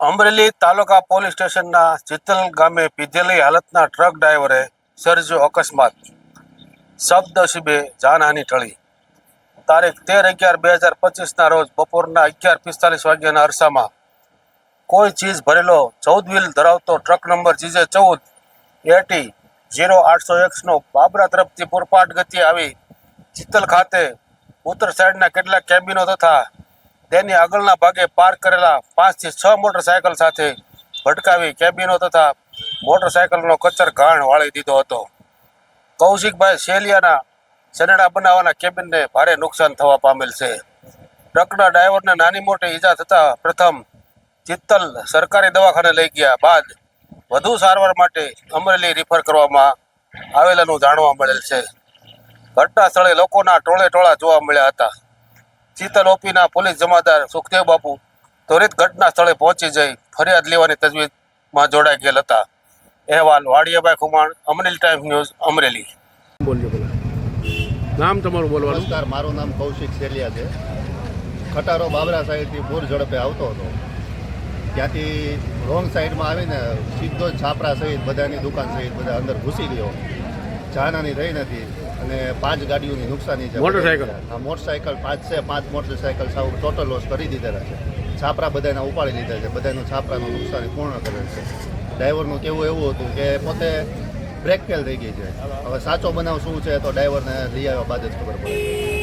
અમરેલી તાલુકા police સ્ટેશનના ચિત્તલ ગામે પીધેલી હાલતના truck ડ્રાઈવરે સર્જ્યો અકસ્માત. શબ્દશીબે જાનહાની ટળી. તારીખ તેર અગિયાર બે હજાર પચીસના રોજ બપોરના અગિયાર પિસ્તાલીસ વાગ્યાના અરસામાં કોઈ ચીજ ભરેલો ચૌદ વ્હીલ ધરાવતો ટ્રક નંબર જીજે ચૌદ એટી જીરો આઠસો એકસનો બાબરા તરફથી પૂરપાટ ગતિ આવી ચિત્તલ ખાતે ઉત્તર સાઈડના કેટલાક કેબિનો તથા તેની આગળના ભાગે પાર્ક કરેલા પાંચથી છ મોટરસાયકલ સાથે ભટકાવી કેબિનો તથા મોટરસાયકલનો કચર ઘાણ વાળી દીધો હતો. કૌશિકભાઈ શેલિયાના સનેડા બનાવવાના કેબિનને ભારે નુકસાન થવા પામેલ છે. ટ્રકના ડ્રાઈવરને નાની મોટી ઈજા થતાં પ્રથમ ચિત્તલ સરકારી દવાખાને લઈ ગયા બાદ વધુ સારવાર માટે અમરેલી રિફર કરવામાં આવેલાનું જાણવા મળેલ છે. ઘટના સ્થળે લોકોના ટોળે ટોળા જોવા મળ્યા હતા. ચિત્તલ ઓપીના પોલીસ જમાદાર સુખદેવ બાપુ ત્વરિત ઘટના સ્થળે પહોંચી જઈ ફરિયાદ લેવાની તજવીજમાં જોડાઈ ગયેલ હતા. અહેવાલ વાડિયાભાઈ ખુમાણ અમરેલી ટાઈમ્સ ન્યૂઝ અમરેલી. બોલજો નામ તમારું બોલવાનું. નમસ્કાર મારું નામ કૌશિક સેલિયા છે. ખટારો બાબરા સાઈડથી પૂર ઝડપે આવતો હતો. ત્યાંથી રોંગ સાઈડમાં આવીને સીધો છાપરા સહિત બધાની દુકાન સહિત બધા અંદર ઘૂસી ગયો. જાનહાની રહી નથી અને પાંચ ગાડીઓની નુકસાની છે. મોટરસાયકલ? હા મોટરસાયકલ પાંચ છે પાંચ મોટરસાયકલ સાવ ટોટલ લોસ કરી દીધેલા છે. છાપરા બધાના ઉપાડી લીધા છે બધાનું છાપરાનું નુકસાન પૂર્ણ કરેલ છે. ડ્રાઈવરનું કેવું એવું હતું કે પોતે બ્રેક ફેલ થઈ ગઈ છે. હવે સાચો બનાવ શું છે તો ડ્રાઈવરને લઈ આવ્યા બાદ જ ખબર પડે.